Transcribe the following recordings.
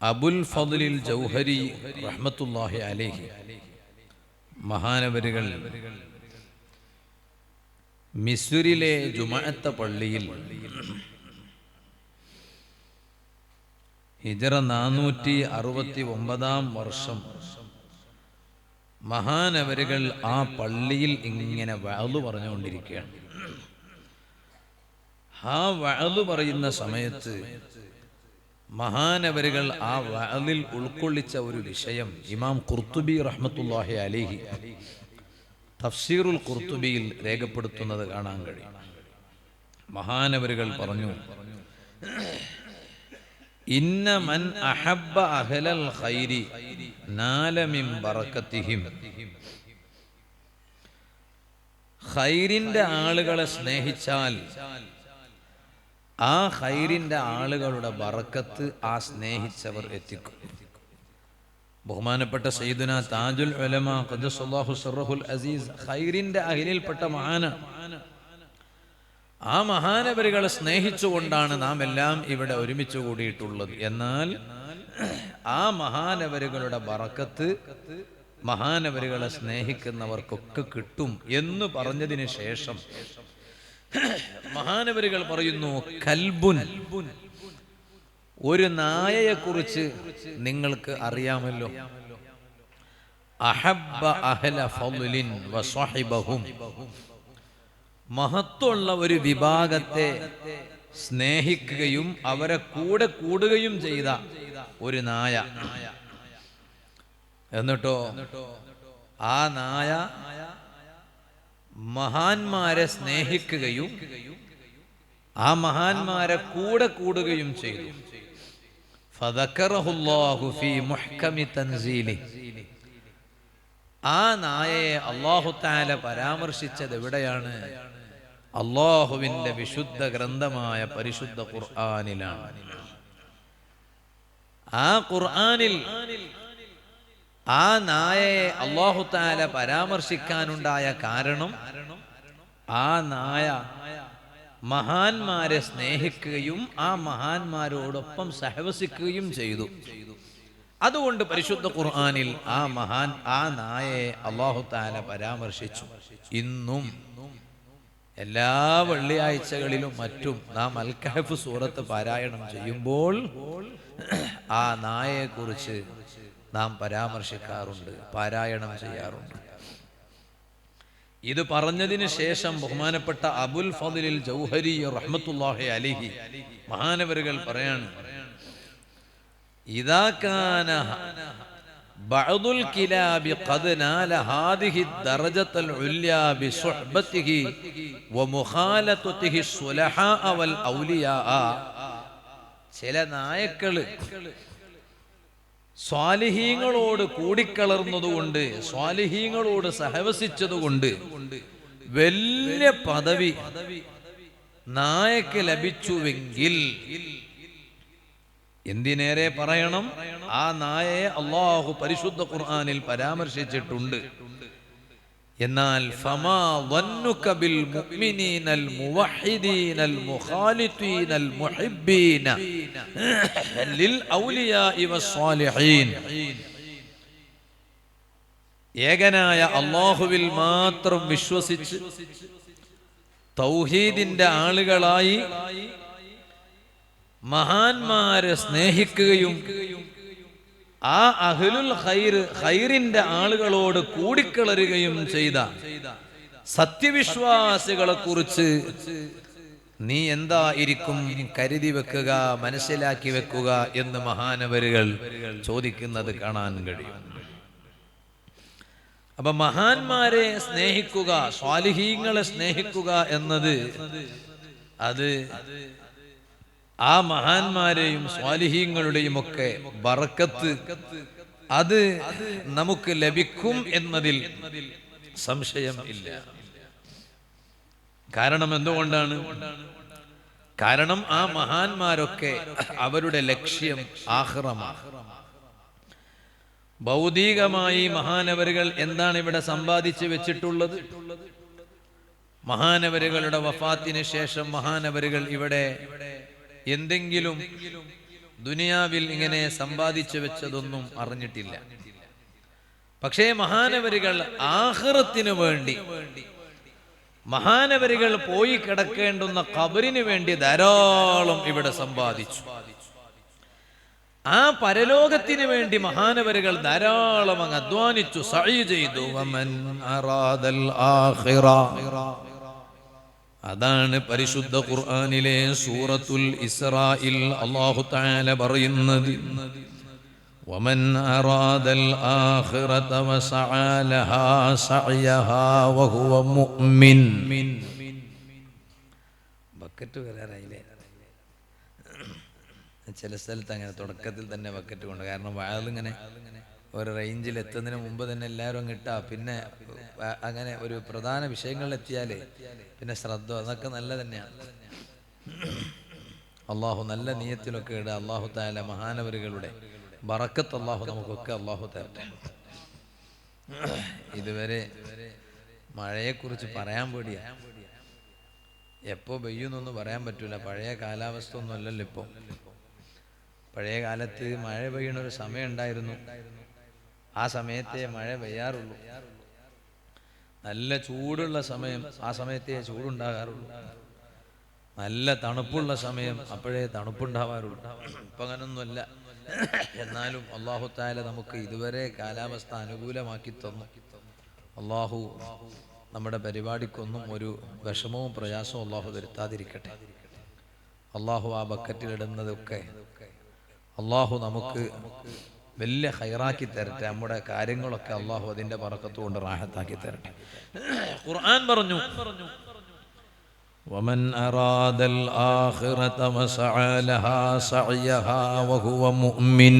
അബുൽ ഫضലിൽ ജൗഹരി റഹ്മത്തുല്ലാഹി അലേഹി. മഹാനവരുകൾ. മിസുരിലെ ജുമാഅത്ത പള്ളിയിൽ ഹിജറ നാനൂറ്റി അറുപത്തി ഒമ്പതാം വർഷം മഹാനവരുകൾ ആ പള്ളിയിൽ ഇങ്ങനെ വഴു പറഞ്ഞുകൊണ്ടിരിക്കുകയാണ്. ആ വഴു പറയുന്ന സമയത്ത് മഹാനവരുകൾ ആ വഅലിൽ ഉൾക്കൊള്ളിച്ച ഒരു വിഷയം. ഇമാം കുർത്തുബി റഹ്മത്തുല്ലാഹി അലിഹി തഫ്സീറുൽ കുർത്തുബിയിൽ രേഖപ്പെടുത്തുന്നത് കാണാൻ കഴിയും. മഹാനവരുകൾ പറഞ്ഞു ഇന്ന മൻ അഹബ്ബ അഹലൽ ഖൈരി നാല മിൻ ബറക്കത്തിഹിം. ഖൈറിന്റെ ആളുകളെ സ്നേഹിച്ചാൽ ആ ഹൈറിന്റെ ആളുകളുടെ ബറക്കത്ത് ആ സ്നേഹിച്ചവർ എത്തിക്കും. ബഹുമാനപ്പെട്ട സയ്യിദുന താജുൽ ഉലമ സറഹുൽ അസീസ് ഖൈറിന്റെ അഹിലിൽപ്പെട്ട മഹാന. ആ മഹാനവരുകളെ സ്നേഹിച്ചുകൊണ്ടാണ് നാം എല്ലാം ഇവിടെ ഒരുമിച്ച് കൂടിയിട്ടുള്ളത്. എന്നാൽ ആ മഹാനവരുകളുടെ ബറക്കത്ത് മഹാനവരുകളെ സ്നേഹിക്കുന്നവർക്കൊക്കെ കിട്ടും എന്ന് പറഞ്ഞതിന് ശേഷം മഹാനവരുകൾ പറയുന്നു കൽബുൻ ഒരു നായയെ കുറിച്ച് നിങ്ങൾക്ക് അറിയാമല്ലോ. അഹബ്ബ അഹല മഹത്വമുള്ള ഒരു വിഭാഗത്തെ സ്നേഹിക്കുകയും അവരെ കൂടെ കൂടുകയും ചെയ്ത ഒരു നായ. എന്നിട്ടോ ആ നായ മഹാന്മാരെ സ്നേഹിക്കുകയും ആ മഹാന്മാരെ കൂടെ കൂടുകയും ചെയ്തു. ആ നായയെ അള്ളാഹു താല പരാമർശിച്ചത് എവിടെയാണ്? അള്ളാഹുവിന്റെ വിശുദ്ധ ഗ്രന്ഥമായ പരിശുദ്ധ ഖുർആാനിലാണ്. ആ ഖുർആനിൽ ആ നായയെ അള്ളാഹു താല പരാമർശിക്കാനുണ്ടായ കാരണം ആ നായ മഹാന്മാരെ സ്നേഹിക്കുകയും ആ മഹാന്മാരോടൊപ്പം സഹവസിക്കുകയും ചെയ്തു. അതുകൊണ്ട് പരിശുദ്ധ ഖുർആാനിൽ ആ മഹാൻ ആ നായയെ അള്ളാഹു താല പരാമർശിച്ചു. ഇന്നും എല്ലാ വെള്ളിയാഴ്ചകളിലും മറ്റും നാം അൽക്കഹഫ് സൂറത്ത് പാരായണം ചെയ്യുമ്പോൾ ആ നായയെ കുറിച്ച് നാം പരാമർശിക്കാറുണ്ട് പാരായണം ചെയ്യാറുണ്ട്. ഇത് പറഞ്ഞതിന് ശേഷം ബഹുമാനപ്പെട്ട അബുൽ ഫദിലിൽ ജൗഹരി റഹ്മത്തുല്ലാഹെ അലിഹി മഹാനവരുകൾ പറയാണ് ഇതാക്കാന ബഅദുൽ കിലാബി ഖദ് നാല ഹാദിഹി ഔലിയാ. ചില നായക്കൾ സ്വാലിഹീങ്ങളോട് കൂടിക്കളർന്നതുകൊണ്ട് സ്വാലിഹീങ്ങളോട് സഹവസിച്ചതുകൊണ്ട് വലിയ പദവി നായക്ക് ലഭിച്ചുവെങ്കിൽ എന്തിനേറെ പറയണം? ആ നായയെ അള്ളാഹു പരിശുദ്ധ ഖുർആാനിൽ പരാമർശിച്ചിട്ടുണ്ട്. എന്നാൽ ഏകനായ അള്ളാഹുവിൽ മാത്രം വിശ്വസിച്ച് തൗഹീദിന്റെ ആളുകളായി മഹാന്മാരെ സ്നേഹിക്കുകയും ആ അഹ്ലുൽ ഖൈർ ഖൈറിന്റെ ആളുകളോട് കൂടിക്കളരുകയും ചെയ്ത സത്യവിശ്വാസികളെ കുറിച്ച് നീ എന്താ ഇരിക്കും? കരുതി വെക്കുക മനസ്സിലാക്കി വെക്കുക എന്ന് മഹാനവരുകൾ ചോദിക്കുന്നത് കാണാൻ കഴിയും. അപ്പൊ മഹാന്മാരെ സ്നേഹിക്കുക സ്വാലിഹീങ്ങളെ സ്നേഹിക്കുക എന്നത് അത് ആ മഹാന്മാരെയും സ്വാലിഹീങ്ങളുടെയും ഒക്കെ ബറക്കത്ത് അത് നമുക്ക് ലഭിക്കും എന്നതിൽ സംശയം ഇല്ല. കാരണം എന്തുകൊണ്ടാണ്? കാരണം ആ മഹാന്മാരൊക്കെ അവരുടെ ലക്ഷ്യം ആഹ്റമാണ്. ഭൗതികമായി മഹാനവരുകൾ എന്താണ് ഇവിടെ സമ്പാദിച്ചു വെച്ചിട്ടുള്ളത്? മഹാനവരുകളുടെ വഫാത്തിന് ശേഷം മഹാനവരുകൾ ഇവിടെ എന്തെങ്കിലും ദുനിയാവിൽ ഇങ്ങനെ സമ്പാദിച്ചു വെച്ചതൊന്നും അറിഞ്ഞിട്ടില്ല. പക്ഷേ മഹാനവരികൾ ആഹ്റത്തിനു വേണ്ടി മഹാനവരികൾ പോയി കിടക്കേണ്ടുന്ന ഖബറിന് വേണ്ടി ധാരാളം ഇവിടെ സമ്പാദിച്ചു. ആ പരലോകത്തിന് വേണ്ടി മഹാനവരുകൾ ധാരാളം അങ്ങ് അധ്വാനിച്ചു. സഴി ചെയ്തു. അതാണ് പരിശുദ്ധ ഖുർആനിലെ സൂറത്തുൽ ഇസ്രായിൽ അല്ലാഹു തആല പറയുന്നത് ومن أراد الآخرة وسعى لها سعيها وهو مؤمن ബക്കറ്റ് വരാറായില്ലേ ചില സ്ഥലത്ത് അങ്ങനെ തുടക്കത്തിൽ തന്നെ ബക്കറ്റ് കൊണ്ട് കാരണം വയലിങ്ങനെ ഒരു റേഞ്ചിൽ എത്തുന്നതിന് മുമ്പ് തന്നെ എല്ലാവരും അങ്ങ് ഇട്ടാ പിന്നെ അ- അങ്ങനെ ഒരു പ്രധാന വിഷയങ്ങളിൽ എത്തിയാലേ പിന്നെ ശ്രദ്ധ അതൊക്കെ നല്ല തന്നെയാണ് അള്ളാഹു നല്ല നീയത്തിലൊക്കെ ഇടുക അള്ളാഹു താല മഹാനവരുകളുടെ ബറക്കത്ത് അള്ളാഹു നമുക്കൊക്കെ അള്ളാഹു തരട്ടെ. ഇതുവരെ മഴയെക്കുറിച്ച് പറയാൻ പേടിയാ. എപ്പോ പെയ്യുന്നൊന്നും പറയാൻ പറ്റൂല പഴയ കാലാവസ്ഥ ഒന്നും അല്ലല്ലോ ഇപ്പൊ. പഴയ കാലത്ത് മഴ പെയ്യണ ഒരു സമയം ഉണ്ടായിരുന്നു. ആ സമയത്തെ മഴ പെയ്യാറുള്ളൂ. നല്ല ചൂടുള്ള സമയം ആ സമയത്തേ ചൂടുണ്ടാകാറുള്ളൂ. നല്ല തണുപ്പുള്ള സമയം അപ്പോഴേ തണുപ്പുണ്ടാവാറുള്ളൂ. ഇപ്പം അങ്ങനൊന്നുമല്ല. എന്നാലും അള്ളാഹു താല നമുക്ക് ഇതുവരെ കാലാവസ്ഥ അനുകൂലമാക്കി തന്നു. അള്ളാഹു നമ്മുടെ പരിപാടിക്കൊന്നും ഒരു വിഷമവും പ്രയാസവും അള്ളാഹു വരുത്താതിരിക്കട്ടെ. അള്ളാഹു ആ ബക്കറ്റിലിടുന്നതൊക്കെ അള്ളാഹു നമുക്ക് വലിയ ഹൈറാക്കി തരട്ടെ നമ്മുടെ കാര്യങ്ങളൊക്കെ അള്ളാഹു അതിന്റെ പറക്കത്ത് കൊണ്ട് റാഹത്താക്കി തരട്ടെ ഖുർആൻ പറഞ്ഞു ومن أراد الآخرة وسعى لها سعيها وهو مؤمن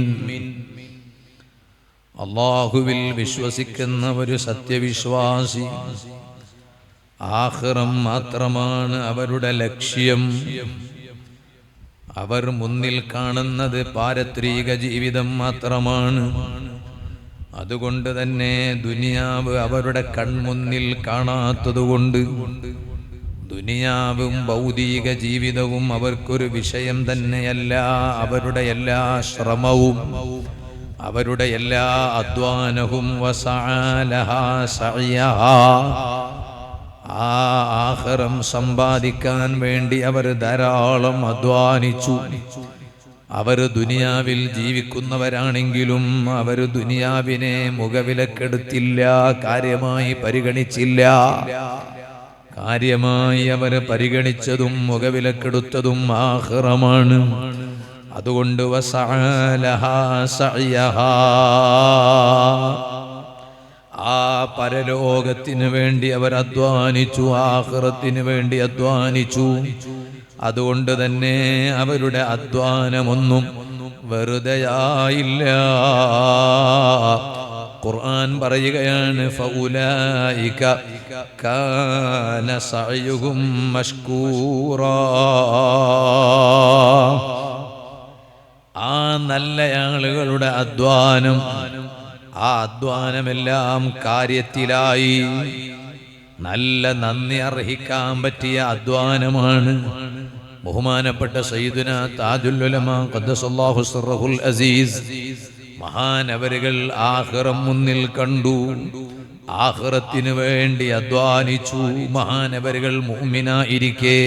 അള്ളാഹുവിൽ വിശ്വസിക്കുന്ന ഒരു സത്യവിശ്വാസി ആഹ്റം മാത്രമാണ് അവരുടെ ലക്ഷ്യം അവർ മുന്നിൽ കാണുന്നത് പാരത്രിക ജീവിതം മാത്രമാണ് അതുകൊണ്ട് തന്നെ ദുനിയാവ് അവരുടെ കൺമുന്നിൽ കാണാത്തതുകൊണ്ട് ദുനിയാവും ഭൗതിക ജീവിതവും അവർക്കൊരു വിഷയം തന്നെയല്ല അവരുടെ എല്ലാ ശ്രമവും അവരുടെ എല്ലാ അധ്വാനവും വസാലഹ സഅയഹാ. ആ ആഹ്റം സമ്പാദിക്കാൻ വേണ്ടി അവർ ധാരാളം അധ്വാനിച്ചു. അവർ ദുനിയാവിൽ ജീവിക്കുന്നവരാണെങ്കിലും അവർ ദുനിയാവിനെ മുഖവിലക്കെടുത്തില്ല കാര്യമായി പരിഗണിച്ചില്ല. കാര്യമായി അവർ പരിഗണിച്ചതും മുഖവിലക്കെടുത്തതും ആഹ്റമാണ്. അതുകൊണ്ട് വസഅലഹാ സഅയഹാ. ആ പരലോകത്തിന് വേണ്ടി അവർ അധ്വാനിച്ചു ആഹ്റത്തിന് വേണ്ടി അധ്വാനിച്ചു. അതുകൊണ്ട് തന്നെ അവരുടെ അധ്വാനമൊന്നും വെറുതെയായില്ല. ഖുർആൻ പറയുകയാണ് ഫൗലായിക കാന ആ നല്ല ആളുകളുടെ അധ്വാനം ആ അധ്വാനമെല്ലാം കാര്യത്തിലായി. നല്ല നന്ദി അർഹിക്കാൻ പറ്റിയ അധ്വാനമാണ്. ബഹുമാനപ്പെട്ട സയ്യിദുന താജുല്ലുലമ സറഹുൽ അസീസ്. മഹാനവരുകൾ ആഹ്റം മുന്നിൽ കണ്ടു. ആഹ്റത്തിനു വേണ്ടി അധ്വാനിച്ചു മഹാനവരുകൾ മുഅ്മിനായിരിക്കെ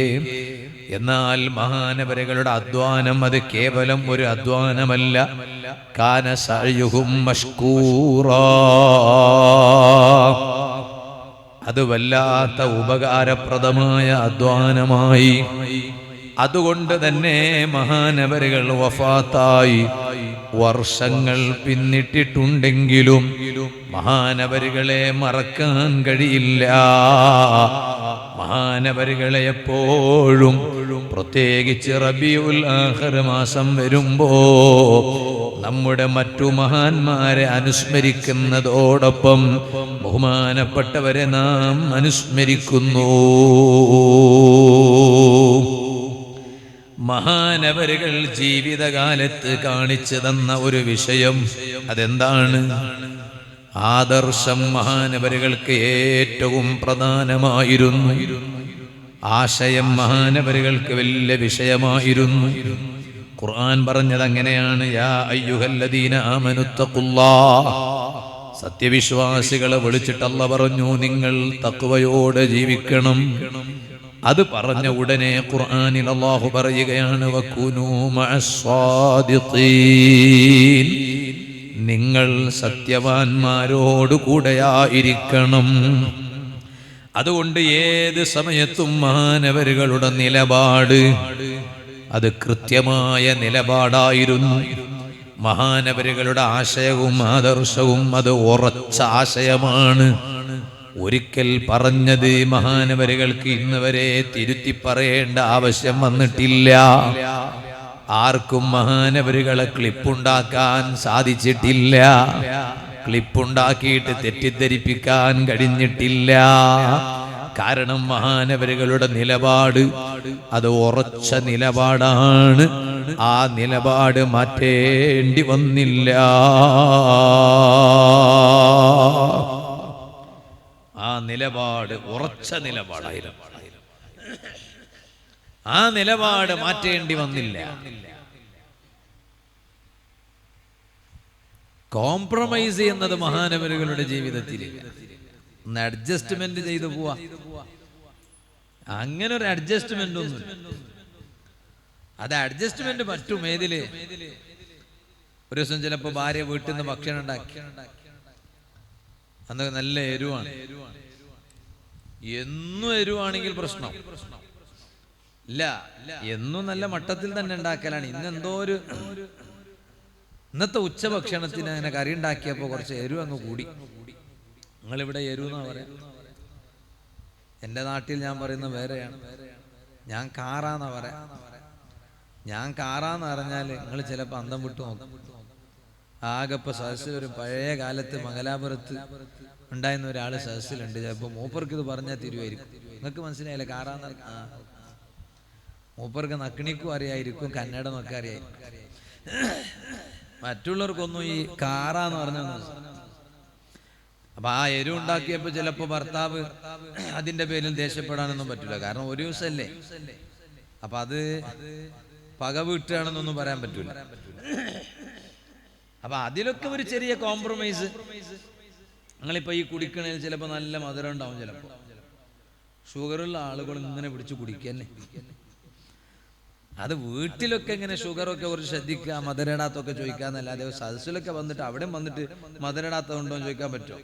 എന്നാൽ മഹാനവരകളുടെ അധ്വാനം അത് കേവലം ഒരു അധ്വാനമല്ല. കാന സഅയുഹും മഷ്കൂറാ. അത് വല്ലാത്ത ഉപകാരപ്രദമായ അധ്വാനമായി. അതുകൊണ്ട് തന്നെ മഹാനവരുകൾ വഫാത്തായി. വർഷങ്ങൾ പിന്നിട്ടിട്ടുണ്ടെങ്കിലും മഹാനവരുകളെ മറക്കാൻ കഴിയില്ല. മഹാനവരുകളെ എപ്പോഴും പ്രത്യേകിച്ച് റബിയുൽ ആഖിർ മാസം വരുമ്പോ നമ്മുടെ മറ്റു മഹാന്മാരെ അനുസ്മരിക്കുന്നതോടൊപ്പം ബഹുമാനപ്പെട്ടവരെ നാം അനുസ്മരിക്കുന്നു. മഹാനവരുകൾ ജീവിതകാലത്ത് കാണിച്ചു തന്ന ഒരു വിഷയം അതെന്താണ്? ആദർശം മഹാനവരുകൾക്ക് ഏറ്റവും പ്രധാനമായിരുന്നു. ആശയം മഹാനവരുകൾക്ക് വലിയ വിഷയമായിരുന്നു. ഖുർആൻ പറഞ്ഞത് അങ്ങനെയാണ് യാ അയ്യുഹല്ലദീന ആമനുത്തഖുല്ലാ സത്യവിശ്വാസികളെ വിളിച്ചിട്ടല്ല പറഞ്ഞു നിങ്ങൾ തക്വയോടെ ജീവിക്കണം. അത് പറഞ്ഞ ഉടനെ ഖുർആനിൽ അള്ളാഹു പറയുകയാണ് വക്കുനൂ നിങ്ങൾ സത്യവാന്മാരോടുകൂടെയായിരിക്കണം അതുകൊണ്ട് ഏത് സമയത്തും മാനവരുകളുടെ നിലപാട് അത് കൃത്യമായ നിലപാടായിരുന്നു. മഹാനവരുകളുടെ ആശയവും ആദർശവും അത് ഉറച്ച ആശയമാണ്. ഒരിക്കൽ പറഞ്ഞത് മഹാനവരുകൾക്ക് ഇന്നുവരെ തിരുത്തി പറയേണ്ട ആവശ്യം വന്നിട്ടില്ല. ആർക്കും മഹാനവരുകളെ ക്ലിപ്പുണ്ടാക്കാൻ സാധിച്ചിട്ടില്ല. ക്ലിപ്പുണ്ടാക്കിയിട്ട് തെറ്റിദ്ധരിപ്പിക്കാൻ കഴിഞ്ഞിട്ടില്ല. കാരണം മഹാനവരുകളുടെ നിലപാട് അത് ഉറച്ച നിലപാടാണ്. ആ നിലപാട് മാറ്റേണ്ടി വന്നില്ല. ആ നിലപാട് ഉറച്ച നിലപാടായിരുന്നു. ആ നിലപാട് മാറ്റേണ്ടി വന്നില്ല. കോംപ്രമൈസ് ചെയ്യുന്നത് മഹാനവരുകളുടെ ജീവിതത്തിൽ ഒന്ന് അഡ്ജസ്റ്റ്മെന്റ് ചെയ്തു പോവാ. അങ്ങനെ ഒരു അഡ്ജസ്റ്റ്മെന്റ് ഒന്നും അത് അഡ്ജസ്റ്റ്മെന്റ് പറ്റും ഏതിൽ? ഒരു ദിവസം ചിലപ്പോ ഭാര്യ വീട്ടിൽ നിന്ന് ഭക്ഷണം ഉണ്ടാക്കി. അന്ന് നല്ല എരിവാണ്. എന്നും എരിവാണെങ്കിൽ പ്രശ്നം. ഇല്ല. എന്നും നല്ല മട്ടത്തിൽ തന്നെ ഉണ്ടാക്കലാണ്. ഇന്ന് എന്തോ ഒരു ഇന്നത്തെ ഉച്ചഭക്ഷണത്തിന് അങ്ങനെ കറി ഉണ്ടാക്കിയപ്പോ കുറച്ച് എരു അങ്ങ് കൂടി. നിങ്ങളിവിടെ എരു എന്നാ പറയാ? എന്റെ നാട്ടിൽ ഞാൻ പറയുന്ന വേറെയാണ്. ഞാൻ കാറാന്നാ പറയാ. ഞാൻ കാറാന്ന് പറഞ്ഞാൽ നിങ്ങൾ ചിലപ്പോൾ അന്തം വിട്ടു നോക്കും. ആകെ ഇപ്പൊ സദസ്സിൽ ഒരു പഴയ കാലത്ത് മംഗലാപുരത്ത് ഉണ്ടായിരുന്ന ഒരാൾ സദസ്സിലുണ്ട്. ചിലപ്പോൾ മൂപ്പർക്ക് ഇത് പറഞ്ഞാൽ തിരുവായിരിക്കും. നിങ്ങൾക്ക് മനസ്സിലായില്ലേ കാറാന്ന്? ആ. മൂപ്പർക്ക് നക്കിണിക്കും അറിയായിരിക്കും കന്നഡ നോക്കെ അറിയായിരിക്കും. മറ്റുള്ളവർക്കൊന്നും ഈ കാറാന്ന് പറഞ്ഞു അപ്പൊ ആ എരിവ് ഉണ്ടാക്കിയപ്പോ ചിലപ്പോ ഭർത്താവ് അതിന്റെ പേരിൽ ദേഷ്യപ്പെടാനൊന്നും പറ്റില്ല കാരണം ഒരു ദിവസമല്ലേ അപ്പൊ അത് പക വീട്ടുകയാണെന്നൊന്നും പറയാൻ പറ്റൂല. അപ്പൊ അതിലൊക്കെ ഒരു ചെറിയ കോംപ്രമൈസ് നിങ്ങളിപ്പോ ഈ കുടിക്കണതിൽ ചിലപ്പോ നല്ല മധുരം ഉണ്ടാവും ചിലപ്പോ. ഷുഗറുള്ള ആളുകൾ ഇങ്ങനെ പിടിച്ച് കുടിക്കന്നെ. അത് വീട്ടിലൊക്കെ ഇങ്ങനെ ഷുഗറൊക്കെ കുറച്ച് ശ്രദ്ധിക്കുക മധുരടാത്തൊക്കെ ചോദിക്കാന്നല്ലാതെ സദസ്സിലൊക്കെ വന്നിട്ട് അവിടെ വന്നിട്ട് മധുരടാത്ത ഉണ്ടോ എന്ന് ചോദിക്കാൻ പറ്റുമോ?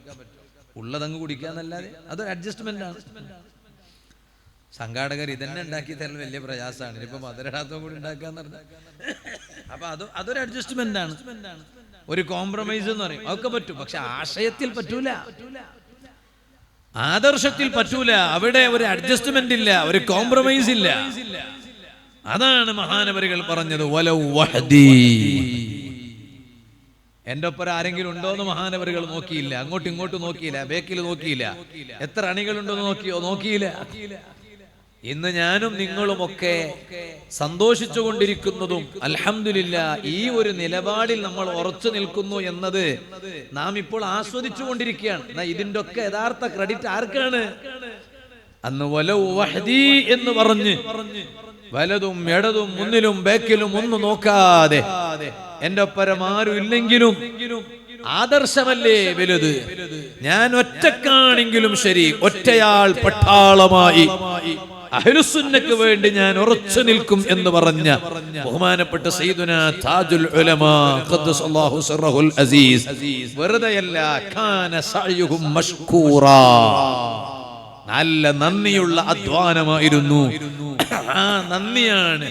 ഉള്ളതങ്ങ് കുടിക്കാന്നല്ലാതെ അതൊരു അഡ്ജസ്റ്റ്മെന്റ് ആണ്. സംഘാടകർ ഇതന്നെ ഉണ്ടാക്കി തരൽ വലിയ പ്രയാസമാണ്. ഇനിയിപ്പോ മധുരടാത്തം കൂടി ഉണ്ടാക്കാന്ന് പറഞ്ഞാൽ അപ്പൊ അത് അതൊരു അഡ്ജസ്റ്റ്മെന്റ് ആണ്. ഒരു കോംപ്രമൈസ് എന്ന് പറയും. അതൊക്കെ പറ്റും. പക്ഷെ ആശയത്തിൽ പറ്റൂല. ആദർശത്തിൽ പറ്റൂല. അവിടെ ഒരു അഡ്ജസ്റ്റ്മെന്റ് ഇല്ല. ഒരു കോംപ്രമൈസ് ഇല്ല. അതാണ് മഹാനവരികൾ പറഞ്ഞത് എന്റെ ഒപ്പം ആരെങ്കിലും ഉണ്ടോ എന്ന് മഹാനവരികൾ നോക്കിയില്ല. അങ്ങോട്ടും ഇങ്ങോട്ടും നോക്കിയില്ല. ബേക്കിൽ നോക്കിയില്ല. എത്ര അണികളുണ്ടെന്ന് നോക്കിയോ? നോക്കിയില്ല. ഇന്ന് ഞാനും നിങ്ങളുമൊക്കെ സന്തോഷിച്ചു കൊണ്ടിരിക്കുന്നതും അലഹമില്ല ഈ ഒരു നിലപാടിൽ നമ്മൾ ഉറച്ചു നിൽക്കുന്നു എന്നത് നാം ഇപ്പോൾ ആസ്വദിച്ചു കൊണ്ടിരിക്കുകയാണ് ഇതിന്റെ ഒക്കെ യഥാർത്ഥ ക്രെഡിറ്റ് ആർക്കാണ്? അന്ന് വലൗ വഹദി എന്ന് പറഞ്ഞ് വലതും ഇടതും മുന്നിലും ബാക്കിലും ഒന്നും നോക്കാതെ എന്റെ ഒപ്പരം ആരും ഇല്ലെങ്കിലും ആദർശമല്ലേ വലുത്? ഞാൻ ഒറ്റക്കാണെങ്കിലും ശരി ഒറ്റയാൾ പട്ടാളമായി. അഹ്ലുസുന്നക്ക് വേണ്ടി ഞാൻ ഉറച്ചു നിൽക്കും എന്ന് പറഞ്ഞ ബഹുമാനപ്പെട്ട സയ്യിദുന താജുൽ ഉലമാ ഖദ്ദസല്ലാഹു സിർറഹുൽ അസീസ് വെറുതെയല്ല കാന സഅയുഹും മഷ്കൂറാ. നല്ല നന്ദിയുള്ള അധ്വാനമായിരുന്നു. ആ നന്ദിയാണ്.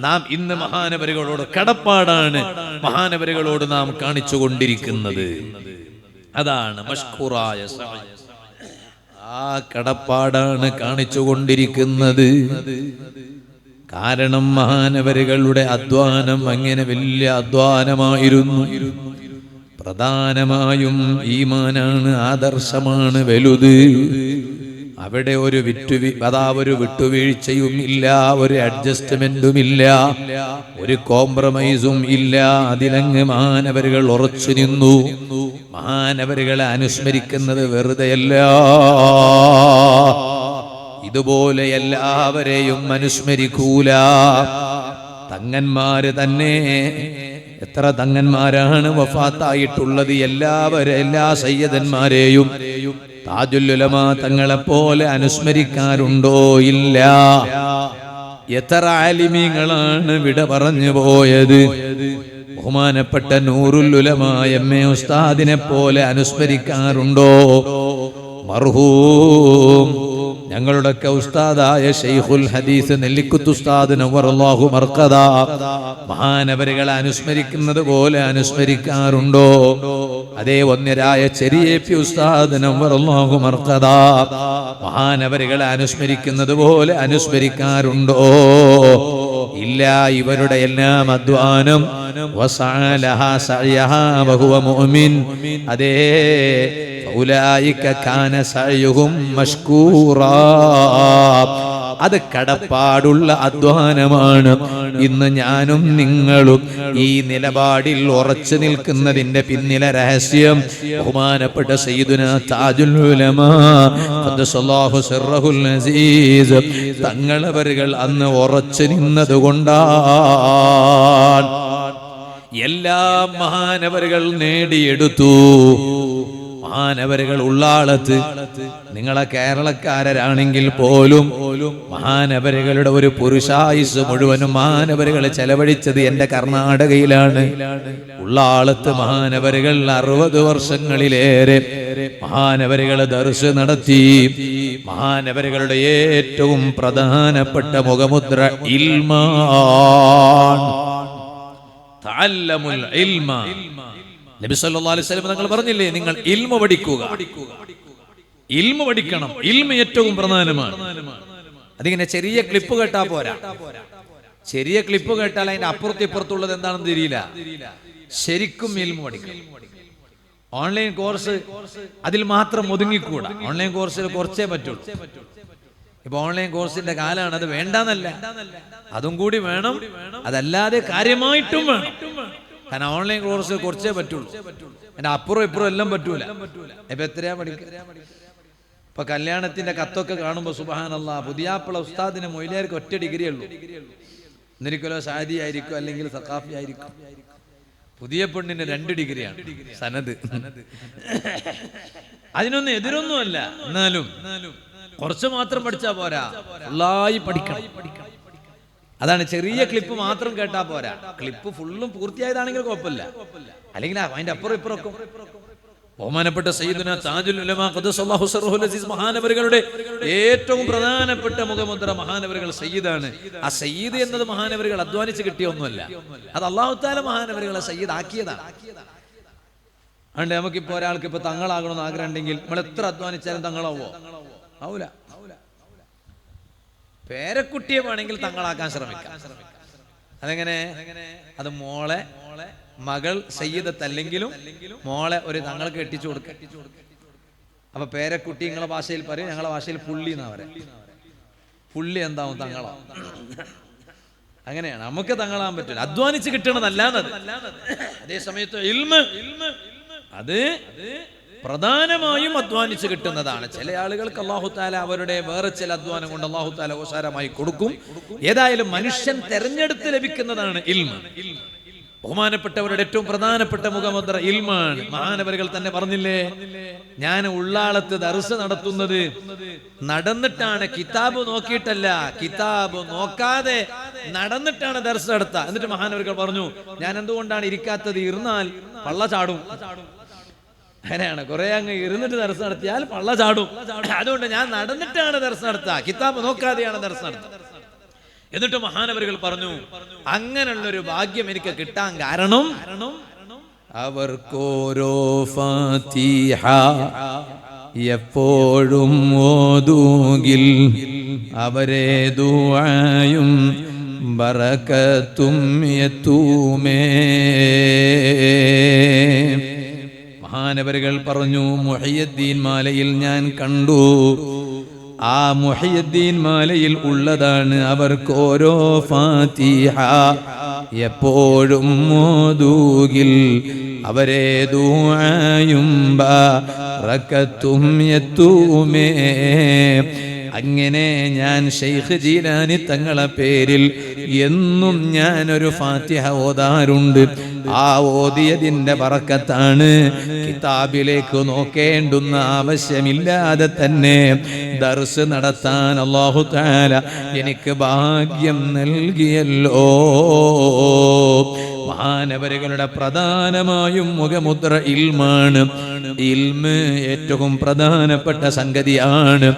നാം ഇന്ന് മഹാനവരുകളോട് കടപ്പാടാണ്. മഹാനവരുകളോട് നാം കാണിച്ചു കൊണ്ടിരിക്കുന്നത് അതാണ് മഷ്കൂറായ. ആ കടപ്പാടാണ് കാണിച്ചു കൊണ്ടിരിക്കുന്നത് കാരണം മഹാനവരുകളുടെ അധ്വാനം അങ്ങനെ വലിയ അധ്വാനമായിരുന്നു. പ്രധാനമായും ഈമാനാണ് ആദർശമാണ് വലുത്. അവിടെ ഒരു വിട്ടു അതാ ഒരു വിട്ടുവീഴ്ചയും ഇല്ല ഒരു അഡ്ജസ്റ്റ്മെന്റും ഇല്ല ഒരു കോംപ്രമൈസും ഇല്ല. അതിലങ്ങ് മാനവരുകൾ ഉറച്ചു നിന്നു. മാനവരുകളെ അനുസ്മരിക്കുന്നത് വെറുതെയല്ല. ഇതുപോലെ എല്ലാവരെയും അനുസ്മരിക്കൂല. തങ്ങന്മാര് തന്നെ എത്ര തങ്ങന്മാരാണ് വഫാത്തായിട്ടുള്ളത്. എല്ലാവരെ എല്ലാ സയ്യദന്മാരെയും താജുല്ലുലമ തങ്ങളെപ്പോലെ അനുസ്മരിക്കാറുണ്ടോ ഇല്ല? എത്ര ആലിമീങ്ങളാണ് വിട പറഞ്ഞു പോയത്? ബഹുമാനപ്പെട്ട നൂറുല്ലുലമ എം എ ഉസ്താദിനെ പോലെ അനുസ്മരിക്കാറുണ്ടോ? മർഹൂം. ഞങ്ങളുടെയൊക്കെ ഉസ്താദായ ഷെയ്ഖുൽ ഹദീസ് നെല്ലിക്കുത്ത് ഉസ്താദ് നവറല്ലാഹു മർക്കദ. മഹാനവരുകളെ അനുസ്മരിക്കുന്നത് പോലെ അനുസ്മരിക്കാറുണ്ടോ? അതേ ഒന്നിരായ ചെറിയ പി ഉസ്താദ് നവറല്ലാഹു മർക്കദ. മഹാനവരുകളെ അനുസ്മരിക്കുന്നത് പോലെ അനുസ്മരിക്കാറുണ്ടോ? ഇല്ല ഇവരുടെ എല്ലാം അധ്വാനം. അതേ അത് കടപ്പാടുള്ള അധ്വാനമാണ്. ഇന്ന് ഞാനും നിങ്ങളും ഈ നിലപാടിൽ ഉറച്ചു നിൽക്കുന്നതിന്റെ പിന്നിലെ രഹസ്യം ബഹുമാനപ്പെട്ട സയ്യിദുന താജുൽ തങ്ങളവരുകൾ അന്ന് ഉറച്ചു നിന്നത് കൊണ്ടാണ് എല്ലാ മഹാനവരുകൾ നേടിയെടുത്തു. മഹാനവരുകൾ ഉള്ളാളത്ത്. നിങ്ങളെ കേരളക്കാരാണെങ്കിൽ പോലും മഹാനവരുകളുടെ ഒരു പുരുഷായുസ് മുഴുവനും മഹാനവരുകൾ ചെലവഴിച്ചത് എന്റെ കർണാടകയിലാണ്. ഉള്ളാളത്ത് മഹാനവരുകൾ അറുപത് വർഷങ്ങളിലേറെ മഹാനവരുകൾ ദർശ നടത്തി. മഹാനവരുകളുടെ ഏറ്റവും പ്രധാനപ്പെട്ട മുഖമുദ്ര ഇൽമാൻ. തഅല്ലമുൽ നബി അലൈഹി തങ്ങൾ പറഞ്ഞില്ലേ നിങ്ങൾ ഇൽമ പഠിക്കുക. ഇൽമ പഠിക്കണം. ഇൽമ ഏറ്റവും പ്രധാനമാണ്. അതിങ്ങനെ ചെറിയ ക്ലിപ്പ് കേട്ടാ പോരാ. ചെറിയ ക്ലിപ്പ് കേട്ടാൽ അതിന്റെ അപ്പുറത്ത് ഇപ്പുറത്തുള്ളത് എന്താണെന്ന് തിരിയില്ല. ശരിക്കും ഇൽമ പഠിക്കണം. ഓൺലൈൻ കോഴ്സ് അതിൽ മാത്രം ഒതുങ്ങിക്കൂടാ. ഓൺലൈൻ കോഴ്സിൽ കുറച്ചേ പറ്റുള്ളൂ. ഇപ്പൊ ഓൺലൈൻ കോഴ്സിന്റെ കാലാണ് അത് വേണ്ടെന്നല്ല. അതും കൂടി വേണം. അതല്ലാതെ കാര്യമായിട്ടും വേണം. കാരണം ഓൺലൈൻ കോഴ്സ് കുറച്ചേ പറ്റുള്ളൂ. എന്റെ അപ്പുറം ഇപ്പുറം എല്ലാം പറ്റൂല. ഇപ്പൊ എത്രയാ പഠിക്കുക ഇപ്പൊ കല്യാണത്തിന്റെ കത്തൊക്കെ കാണുമ്പോ സുബഹാനല്ല പുതിയാപ്പിള ഉസ്താദിന് മൊയിലേർക്ക് ഒറ്റ ഡിഗ്രി ഉള്ളൂ. ഒന്നിരിക്കലോ സാദി ആയിരിക്കും അല്ലെങ്കിൽ സഖാഫി ആയിരിക്കും. പുതിയ പെണ്ണിന് രണ്ട് ഡിഗ്രിയാണ് സനത് അതിനൊന്നും എതിരൊന്നുമല്ല എന്നാലും കുറച്ച് മാത്രം പഠിച്ചാ പോരാ. പഠിക്കണം. അതാണ് ചെറിയ ക്ലിപ്പ് മാത്രം കേട്ടാ പോരാ. ക്ലിപ്പ് ഫുള്ളും പൂർത്തിയായതാണെങ്കിൽ കുഴപ്പമില്ല. അല്ലെങ്കിൽ അതിന്റെ അപ്പുറം ഇപ്പുറം ബഹുമാനപ്പെട്ട സയ്യിദുന താജുൽ ഉലമാ അസീസ് മഹാനവരുകളുടെ ഏറ്റവും പ്രധാനപ്പെട്ട മുഖമുദ്ര മഹാനവരുകൾ സയ്യിദാണ്. ആ സയ്യിദ് എന്നത് മഹാനവരുകൾ അധ്വാനിച്ച് കിട്ടിയ ഒന്നുമല്ല അത് അള്ളാഹു താല മഹാനവരുകളെ സയ്യിദ് ആക്കിയതാണ് അതുകൊണ്ട് നമുക്കിപ്പോ ഒരാൾക്ക് ഇപ്പൊ തങ്ങളാകണമെന്ന് ആഗ്രഹം ഉണ്ടെങ്കിൽ നമ്മൾ എത്ര അധ്വാനിച്ചാലും തങ്ങളാവോ? ആവൂല. പേരക്കുട്ടിയെ വേണമെങ്കിൽ തങ്ങളാക്കാൻ ശ്രമിക്കാം. അതെങ്ങനെ? അത് മോളെ മകൾ സയ്യിദത്തല്ലെങ്കിലും മോളെ ഒരു തങ്ങൾക്ക് എട്ടിച്ചു കൊടുക്കുക അപ്പൊ പേരക്കുട്ടി നിങ്ങളെ ഭാഷയിൽ പറയും ഞങ്ങളെ ഭാഷയിൽ പുള്ളി എന്നാ പറയാ. പുള്ളി എന്താവും? തങ്ങളോ. അങ്ങനെയാണ്. നമുക്ക് തങ്ങളാൻ പറ്റില്ല. അധ്വാനിച്ച് കിട്ടണതല്ലാന്നത്. അതേ സമയത്ത് അത് പ്രധാനമായും അധ്വാനിച്ച് കിട്ടുന്നതാണ്. ചില ആളുകൾക്ക് അള്ളാഹു താല അവരുടെ വേറെ ചില അധ്വാനം കൊണ്ട് അള്ളാഹു താല ഓസാരമായി കൊടുക്കും. ഏതായാലും മനുഷ്യൻ തെരഞ്ഞെടുത്ത് ലഭിക്കുന്നതാണ് ഇൽമ. ബഹുമാനപ്പെട്ടവരുടെ ഏറ്റവും പ്രധാനപ്പെട്ട മുഖമുദ്ര ഇൽമാണ്. മഹാനവരുകൾ തന്നെ പറഞ്ഞില്ലേ ഞാൻ ഉള്ളാളത്ത് ദർസ് നടത്തുന്നത് നടന്നിട്ടാണ് കിതാബ് നോക്കിയിട്ടല്ല. കിതാബ് നോക്കാതെ നടന്നിട്ടാണ് ദർസ് നടത്തുക എന്നിട്ട് മഹാനവരുകൾ പറഞ്ഞു ഞാൻ എന്തുകൊണ്ടാണ് ഇരിക്കാത്തത്? ഇരുന്നാൽ പള്ള ചാടും. അങ്ങനെയാണ്. കുറെ അങ്ങ് ഇരുന്നിട്ട് ദർശനം നടത്തിയാൽ പള്ള ചാടും? അതുകൊണ്ട് ഞാൻ നടന്നിട്ടാണ് ദർശനം നടത്തുക. കിതാബ് നോക്കാതെയാണ് ദർശനം നടത്തുക. എന്നിട്ട് മഹാനവരുകൾ പറഞ്ഞു അങ്ങനെയുള്ളൊരു ഭാഗ്യം എനിക്ക് കിട്ടാൻ കാരണം അവർക്കോരോ ഫാത്തിഹ എപ്പോഴും ഓതൂകിൽ അവരെ ദുആയും ബറക്കത്തും എത്തൂമേ. മഹാനവരുകൾ പറഞ്ഞു മുഹയ്യദ്ദീൻ മാലയിൽ ഞാൻ കണ്ടു. ആ മുഹയ്യദ്ദീൻ മാലയിൽ ഉള്ളതാണ് അവർക്ക് ഓരോ ഫാത്തിഹ. എപ്പോഴും മോദൂകിൽ അവരെ ദുആയും ബറക്കത്തും എത്തൂമേ. അങ്ങനെ ഞാൻ ഷെയ്ഖ് ജീലാനി തങ്ങളെ പേരിൽ എന്നും ഞാനൊരു ഫാത്തിഹ ഓതാറുണ്ട്. ആ ഓതിയതിന്റെ പറക്കത്താണ്. കിതാബിലേക്ക് നോക്കേണ്ടുന്ന ആവശ്യമില്ലാതെ തന്നെ ദർസ് നടത്താൻ അള്ളാഹു താല എനിക്ക് ഭാഗ്യം നൽകിയല്ലോ. മഹാനവരുകളുടെ പ്രധാനമായും മുഖമുദ്ര ഇൽമാണ്. ഇൽമ് ഏറ്റവും പ്രധാനപ്പെട്ട സംഗതിയാണ്.